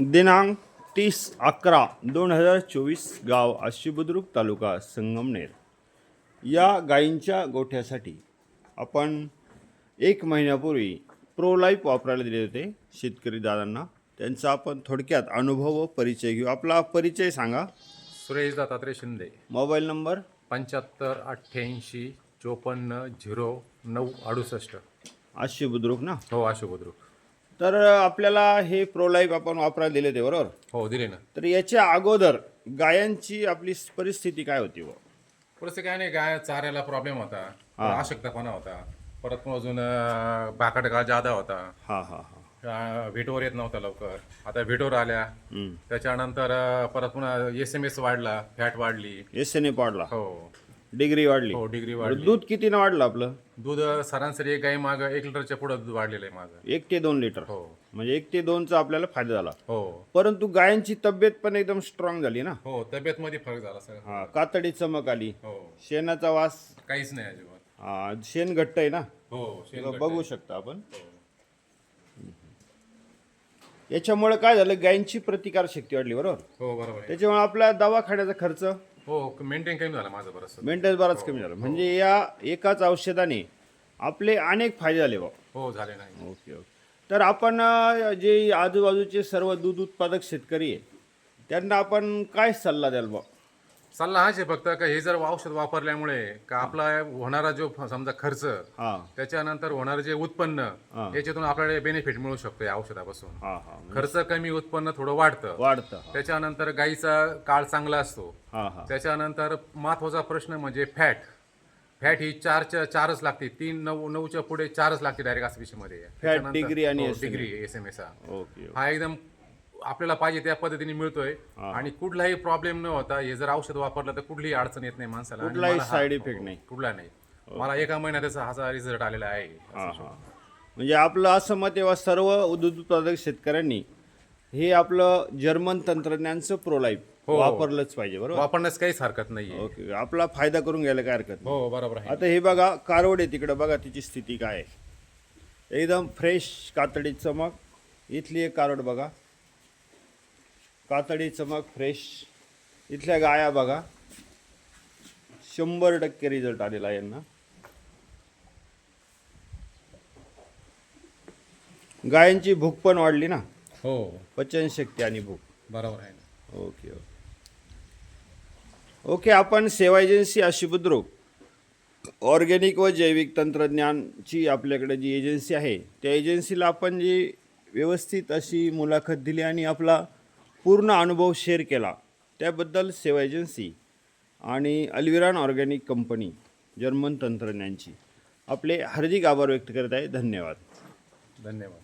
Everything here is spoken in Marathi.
दिनांक तीस अकरा दोन हजार चोवीस गाव आशी बुद्रुक तालुका संगमनेर. या गायींच्या गोठ्यासाठी आपण एक महिन्यापूर्वी प्रो लाईफ वापरायला दिले होते शेतकरी दादांना. त्यांचा आपण थोडक्यात अनुभव व परिचय घेऊ. आपला परिचय सांगा. सुरेश दत्तात्रय शिंदे. Mobile number? पंच्याहत्तर अठ्ठ्याऐंशी चोपन्न झिरो नऊ अडुसष्ट. आशी बुद्रुक ना? हो आशु बुद्रुक. तर आपल्याला हे प्रो लाईफ आपण वापरायला दिले होते बरोबर? हो दिले ना. तर याच्या अगोदर गायांची आपली परिस्थिती काय होती व पुढचं काय नाही काय चाऱ्याला प्रॉब्लेम होता. अशक्तपणा होता. परत अजून अं, भाकटका जादा होता. हां हां हां. अं, व्हिटोवर येत नव्हता लवकर. आता व्हिटोवर आल्या. त्याच्यानंतर अं, परत पुन्हा एस एम एस वाढला फॅट वाढली. एस एन पाडला हो. डिग्री वाढली. हो डिग्री वाढली. दूध कितीनं वाढलं आपलं? दूध सरासरी एक गाई माग एक लिटरच्या पुढे दूध वाढलेलं आहे माझं एक ते दोन लिटर. हो. म्हणजे एक ते दोनचा आपल्याला फायदा झाला. हो. परंतु गायांची तब्येत पण एकदम स्ट्रॉंग झाली ना? हो तब्येत मध्ये फरक झाला सगळं. हा कातडी चमक आली. हो. शेणाचा वास. काहीच नाही अजिबात. हा, शेण घट्ट आहे ना? हो शेण बघ- बघू शकता आपण. याच्यामुळे काय झालं? गायींची प्रतिकार शक्ती वाढली बरोबर? हो बरोबर आहे. त्याच्यामुळे आपला दवाखान्याचा खर्च हो मेंटेन कमी झाला माझं बरंच. मेंटेनन्स बराच कमी झाला. म्हणजे या एकाच औषधाने आपले अनेक फायदे झाले बा. हो झाले नाही. Okay okay. तर आपण अ, जे आजूबाजूचे सर्व दूध उत्पादक शेतकरी आहे त्यांना आपण काय सल्ला द्याल बा? सल्ला हाच आहे फक्त का हे जर औषध वापरल्यामुळे का आपला होणारा जो समजा खर्च हा. त्याच्यानंतर होणारं जे उत्पन्न हा. याच्यातून आपल्याला बेनिफिट मिळू शकतो या औषधापासून. हा हा. खर्च कमी उत्पन्न थोडं वाढतं. वाढतं त्याच्यानंतर गाईचा काळ चांगला असतो. हा हा. त्याच्यानंतर महत्त्वाचा प्रश्न म्हणजे फॅट फॅट ही चारच्या चारच लागते. तीन नऊ नऊच्या पुढे चारच लागते डायरेक्ट त्याच्यानंतर- degree आणि. Degree S M S okay. हा एकदम आपल्याला पाहिजे त्या पद्धतीने मिळतोय. आणि कुठलाही प्रॉब्लेम न होता हे जर औषध वापरलं तर कुठलीही अडचण येत नाही माणसाला. आणि कुठलाही मला हा- side effect नाही. कुठला नाही. मला एका महिन्यात त्याचा हा रिझल्ट आलेला आहे. हा हा. म्हणजे आपलं असं मत आहे बा, सर्व दूध उत्पादक शेतकऱ्यांनी हे आपलं जर्मन तंत्रज्ञानचं प्रो लाईफ वापरलंच पाहिजे बरोबर? वापरण्यास काहीच हरकत नाहीये. ओके. आपला फायदा करून घ्यायला काय हरकत नाही. हो बरोबर आहे. आता हे बघा कारवड आहे तिकडं बघा तिची स्थिती काय आहे. एकदम फ्रेश कातडी चमक इथली एक कारवड बघा. कातडी चमक फ्रेश इथल्या गाया बघा. शंभर टक्के रिझल्ट आलेला यांना. गायांची भूक पण वाढली ना? हो. पचनशक्ती आणि भूक. बरोबर आहे ना. Okay okay. ओके आपण सेवा एजन्सी अशी बुद्रुक. ऑर्गॅनिक व जैविक तंत्रज्ञानची आपल्याकडे जी एजन्सी आहे त्या एजन्सीला आपण जी व्यवस्थित अशी मुलाखत दिली आणि आपला पूर्ण अनुभव शेअर केला. त्याबद्दल सेवा एजन्सी आणि अल्विरान ऑर्गॅनिक कंपनी जर्मन तंत्रज्ञानची. आपले हार्दिक आभार व्यक्त करत आहे. धन्यवाद. धन्यवाद.